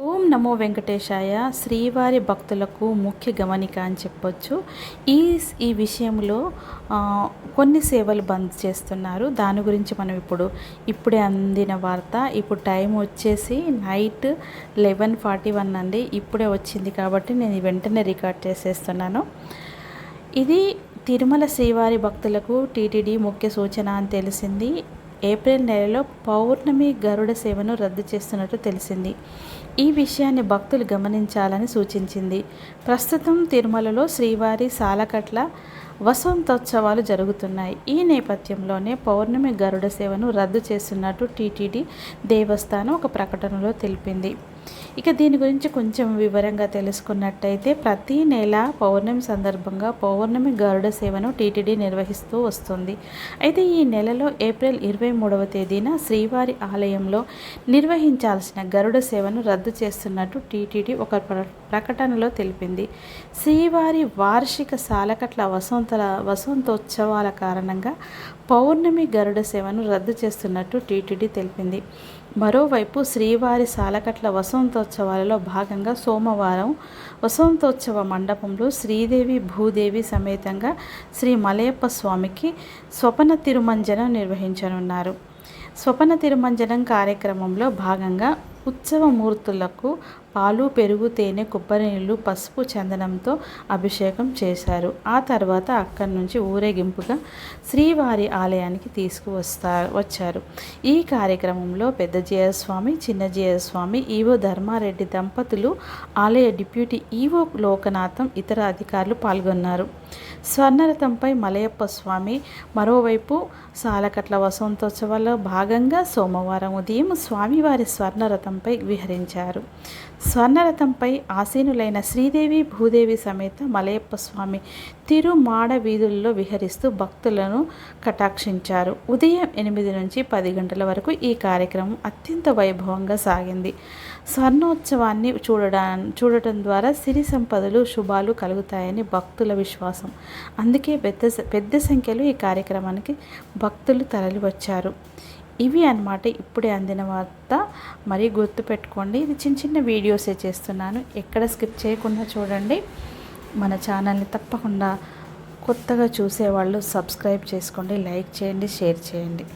ఓం నమో వెంకటేశాయ. శ్రీవారి భక్తులకు ముఖ్య గమనిక అని చెప్పొచ్చు. ఈ ఈ విషయంలో కొన్ని సేవలు బంద్ చేస్తున్నారు. దాని గురించి మనం ఇప్పుడు ఇప్పుడే అందిన వార్త. ఇప్పుడు టైం వచ్చేసి నైట్ లెవెన్ ఫార్టీ వన్ అండి. ఇప్పుడే వచ్చింది కాబట్టి నేను వెంటనే రికార్డ్ చేసేస్తున్నాను. ఇది తిరుమల శ్రీవారి భక్తులకు టీటీడీ ముఖ్య సూచన అని తెలిసింది. ఏప్రిల్ నెలలో పౌర్ణమి గరుడ సేవను రద్దు చేస్తున్నట్టు తెలిసింది. ఈ విషయాన్ని భక్తులు గమనించాలని సూచించింది. ప్రస్తుతం తిరుమలలో శ్రీవారి సాలకట్ల వసంతోత్సవాలు జరుగుతున్నాయి. ఈ నేపథ్యంలోనే పౌర్ణమి గరుడ సేవను రద్దు చేస్తున్నట్టు టీటీడీ దేవస్థానం ఒక ప్రకటనలో తెలిపింది. ఇక దీని గురించి కొంచెం వివరంగా తెలుసుకున్నట్టయితే ప్రతి నెల పౌర్ణమి సందర్భంగా పౌర్ణమి గరుడ సేవను టీటీడీ నిర్వహిస్తూ వస్తుంది. అయితే ఈ నెలలో ఏప్రిల్ ఇరవై మూడవ తేదీన శ్రీవారి ఆలయంలో నిర్వహించాల్సిన గరుడ సేవను రద్దు చేస్తున్నట్టు టీటీడీ ఒక ప్ర- ప్రకటనలో తెలిపింది. శ్రీవారి వార్షిక సాలకట్ల వసంతల వసంతోత్సవాల కారణంగా పౌర్ణమి గరుడ సేవను రద్దు చేస్తున్నట్టు టీటీడీ తెలిపింది. మరోవైపు శ్రీవారి సాలకట్ల వసంతోత్సవాలలో భాగంగా సోమవారం వసంతోత్సవ మండపంలో శ్రీదేవి భూదేవి సమేతంగా శ్రీ మలయప్ప స్వామికి స్వపన తిరుమంజనం నిర్వహించనున్నారు. స్వపన తిరుమంజనం కార్యక్రమంలో భాగంగా ఉత్సవమూర్తులకు పాలు పెరుగు తేనె కొబ్బరి నీళ్ళు పసుపు చందనంతో అభిషేకం చేశారు. ఆ తర్వాత అక్కడి నుంచి ఊరేగింపుగా శ్రీవారి ఆలయానికి తీసుకువస్తా వచ్చారు. ఈ కార్యక్రమంలో పెద్ద జయస్వామి చిన్న జయస్వామి ఈవో ధర్మారెడ్డి దంపతులు ఆలయ డిప్యూటీ ఈవో లోకనాథం ఇతర అధికారులు పాల్గొన్నారు. స్వర్ణరథంపై మలయప్ప స్వామి మరోవైపు సాలకట్ల వసంతోత్సవాల్లో భాగంగా సోమవారం ఉదయం స్వామివారి రథంపై విహరించారు. స్వర్ణరథంపై ఆసీనులైన శ్రీదేవి భూదేవి సమేత మలయప్ప స్వామి తిరుమాడ వీధుల్లో విహరిస్తూ భక్తులను కటాక్షించారు. ఉదయం ఎనిమిది నుంచి పది గంటల వరకు ఈ కార్యక్రమం అత్యంత వైభవంగా సాగింది. స్వర్ణోత్సవాన్ని చూడడా చూడటం ద్వారా సిరి సంపదలు శుభాలు కలుగుతాయని భక్తుల విశ్వాసం. అందుకే పెద్ద పెద్ద సంఖ్యలో ఈ కార్యక్రమానికి భక్తులు తరలివచ్చారు. ఇవి అన్నమాట ఇప్పుడే అందిన వార్త. మరీ గుర్తుపెట్టుకోండి ఇది చిన్న చిన్న వీడియోసే చేస్తున్నాను. ఎక్కడ స్కిప్ చేయకుండా చూడండి. మన ఛానల్ని తప్పకుండా కొత్తగా చూసేవాళ్ళు సబ్స్క్రైబ్ చేసుకోండి లైక్ చేయండి షేర్ చేయండి.